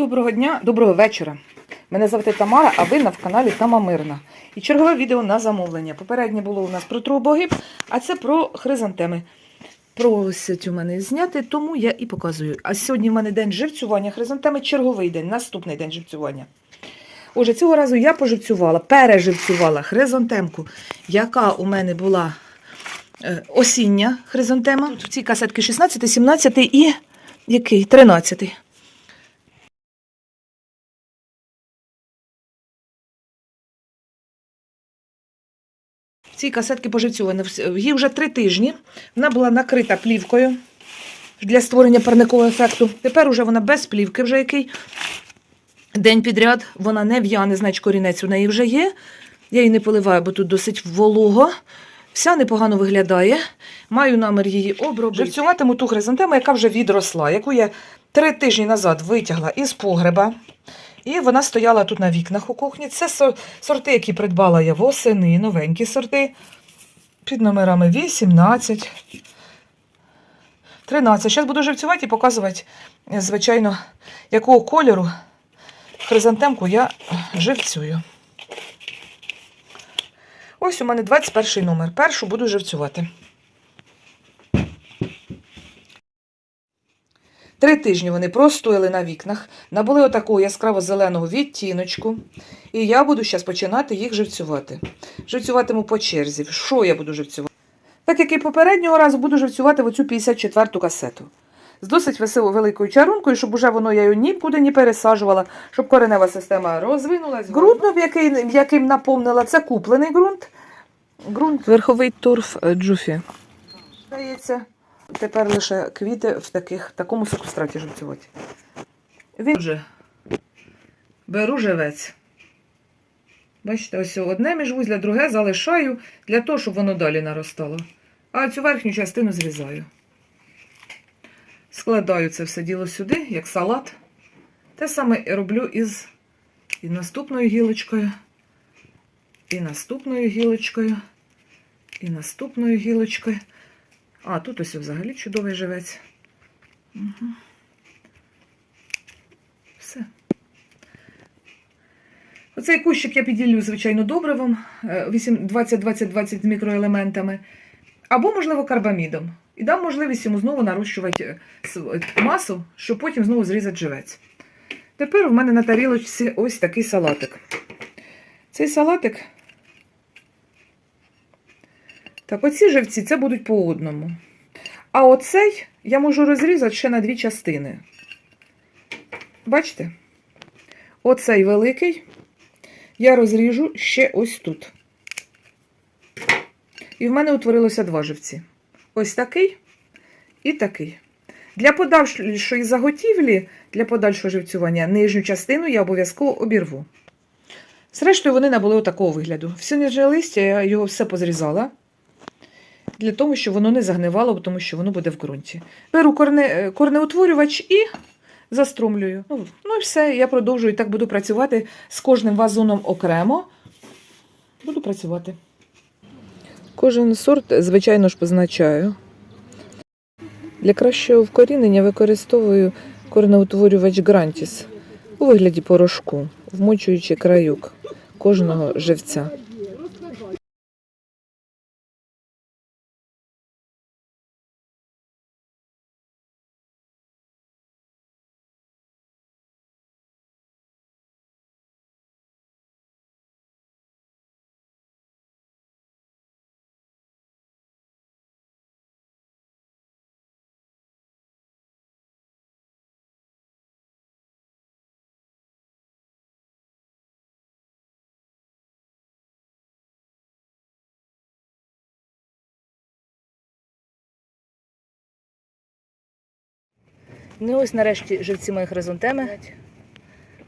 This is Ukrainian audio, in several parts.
Доброго дня, доброго вечора. Мене звати Тамара, а ви на каналі Тама Мирна. І чергове відео на замовлення. Попереднє було у нас про трубогиб, а це про хризантеми. Просять у мене зняти, тому я і показую. А сьогодні в мене день живцювання хризантеми, черговий день, наступний день живцювання. Отже, цього разу я поживцювала, переживцювала хризантемку, яка у мене була е, осіння хризантема. Тут в цій касетці 16, 17 і який? 13. Цій касетці поживцювана. Їй вже три тижні. Вона була накрита плівкою для створення парникового ефекту. Тепер уже вона без плівки, вже який день підряд. Вона не в'яне, значить корінець у неї вже є. Я її не поливаю, бо тут досить волого. Вся непогано виглядає. Маю намір її обробити. Живцюватиму ту хризантему, яка вже відросла, яку я три тижні назад витягла із погреба. І вона стояла тут на вікнах у кухні. Це сорти, які придбала я восени, новенькі сорти. Під номерами 18, 13. Зараз буду живцювати і показувати, звичайно, якого кольору хризантемку я живцюю. Ось у мене 21 номер. Першу буду живцювати. Три тижні вони простояли на вікнах, набули отакого яскраво-зеленого відтіночку. І я буду зараз починати їх живцювати. Живцюватиму по черзі. Що я буду живцювати? Так як і попереднього разу буду живцювати в оцю 54-ту касету. З досить весело великою чарункою, щоб уже воно я її нікуди не пересаджувала, щоб коренева система розвинулась. Ґрунт, ну, який, яким наповнила, це куплений ґрунт. Ґрунт Верховий торф е, Джуфі. Здається, тепер лише квіти в таких, такому субстраті живцювати. Він вже беру живець. Бачите, ось одне міжвузля, друге залишаю для того, щоб воно далі наростало. А цю верхню частину зрізаю. Складаю це все діло сюди, як салат. Те саме роблю із і наступною гілочкою, і наступною гілочкою, і наступною гілочкою. А, тут ось взагалі чудовий живець. Угу. Все. Оцей кущик я підділю, звичайно, добривом 20-20-20 з мікроелементами. Або, можливо, карбамідом. І дам можливість йому знову нарощувати е, е, масу, щоб потім знову зрізати живець. Тепер у мене на тарілочці ось такий салатик. Цей салатик. Так, оці живці це будуть по одному. А оцей я можу розрізати ще на дві частини. Бачите? Оцей великий я розріжу ще ось тут. І в мене утворилося два живці. Ось такий і такий. Для подальшої заготівлі, для подальшого живцювання, нижню частину я обов'язково обірву. Зрештою, вони набули отакого вигляду. Все ніжне листя, я його все позрізала. Для того, щоб воно не загнивало, тому що воно буде в ґрунті. Беру корне, е, корнеутворювач і заструмлюю. Ну, ну і все, я продовжую і так буду працювати з кожним вазоном окремо. Буду працювати. Кожен сорт, звичайно ж, позначаю. Для кращого вкорінення використовую корнеутворювач Грантіс у вигляді порошку, вмочуючи краюк кожного живця. Ну ось нарешті живці моїх хризантеми.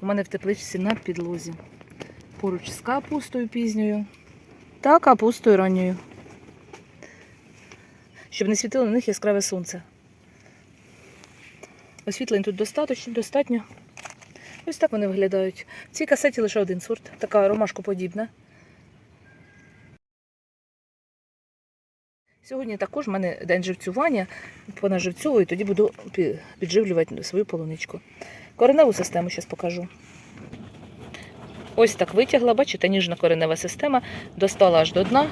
У мене в тепличці на підлозі. Поруч з капустою пізньою та капустою ранньою. Щоб не світило на них яскраве сонце. Освітлень тут достатньо, достатньо. Ось так вони виглядають. В цій касеті лише один сорт, така ромашкоподібна. Сьогодні також в мене день живцювання, понаживцюваю, тоді буду підживлювати свою полуничку. Кореневу систему зараз покажу. Ось так витягла, бачите, ніжна коренева система, достала аж до дна.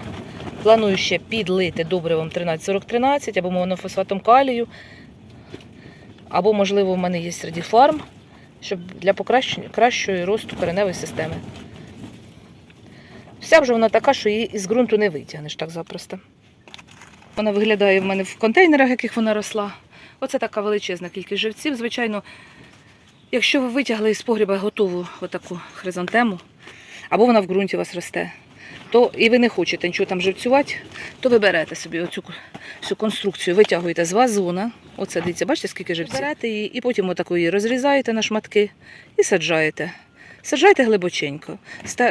Планую ще підлити добривом 134013 або монофосфатом калію, або, можливо, в мене є серед фарм, щоб для покращення кращої росту кореневої системи. Вся вже вона така, що її із ґрунту не витягнеш так запросто. Вона виглядає в мене в контейнерах, яких вона росла. Оце така величезна кількість живців. Звичайно, якщо ви витягли із погріба готову отаку хризантему, або вона в ґрунті у вас росте, то і ви не хочете нічого там живцювати, то ви берете собі оцю всю конструкцію, витягуєте з вазона. Оце дивіться, бачите, скільки живців. Берете її і потім отаку її розрізаєте на шматки і саджаєте. Саджайте глибоченько,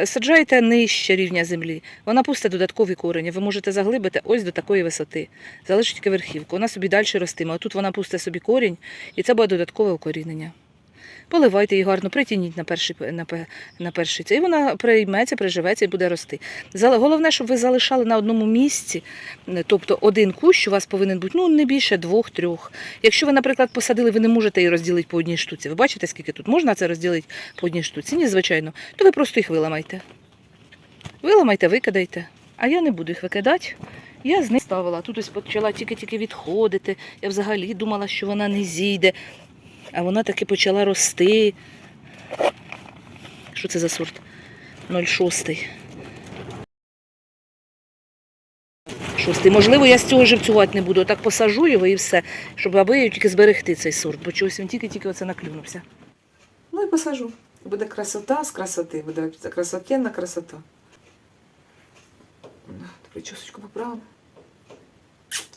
саджайте нижче рівня землі. Вона пусте додаткові корені. Ви можете заглибити ось до такої висоти. Залишить тільки верхівку. Вона собі далі ростиме. Отут вона пусте собі корінь, і це буде додаткове укорінення. Поливайте її гарно, притягніть на перший, на, на перший цей. І вона прийметься, приживеться і буде рости. Головне, щоб ви залишали на одному місці, е, тобто один кущ у вас повинен бути ну, не більше двох-трьох. Якщо ви, наприклад, посадили, ви не можете її розділити по одній штуці. Ви бачите, скільки тут можна це розділити по одній штуці? Ні, звичайно, то ви просто їх виламайте. Виламайте, викидайте. А я не буду їх викидати. Я з них ставила. Тут ось почала тільки-тільки відходити. Я взагалі думала, що вона не зійде. А вона таки почала рости. Що це за сорт? 0,6. Шостий. Можливо, я з цього живцювати не буду. Так посажу його і все, щоб аби тільки зберегти цей сорт, бо чогось він тільки-тільки оце наклюнувся. Ну і посажу. Буде красота з красоти, буде красотенна красота. Причосочку поправимо.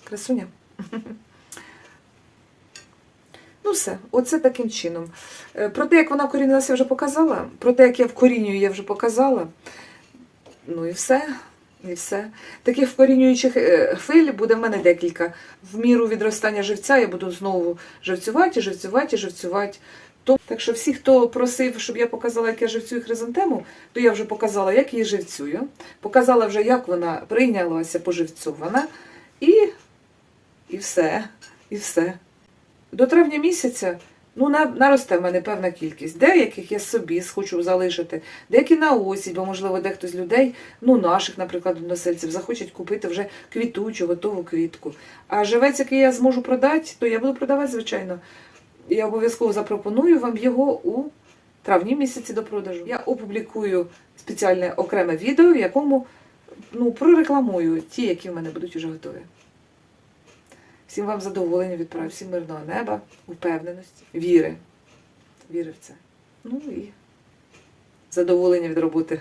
Красуня. Ну все, оце таким чином. Е, Про те, як вона корінилася, я вже показала. Про те, як я вкорінюю, я вже показала. Ну і все. І все. Таких вкорінюючих е, хвиль буде в мене декілька. В міру відростання живця я буду знову живцювати, живцювати, живцювати. То, так що всі, хто просив, щоб я показала, як я живцюю хризантему, то я вже показала, як її живцюю. Показала вже, як вона прийнялася поживцьована. І, і все. І все. До травня місяця ну, наросте в мене певна кількість. Деяких я собі хочу залишити, деякі на осінь, бо, можливо, дехто з людей, ну, наших, наприклад, односельців, захочуть купити вже квітучу, готову квітку. А живець, який я зможу продати, то я буду продавати, звичайно. Я обов'язково запропоную вам його у травні місяці до продажу. Я опублікую спеціальне окреме відео, в якому ну, прорекламую ті, які в мене будуть вже готові. Всім вам задоволення відправ, всім мирного неба, впевненості, віри. Віри в це. Ну і задоволення від роботи.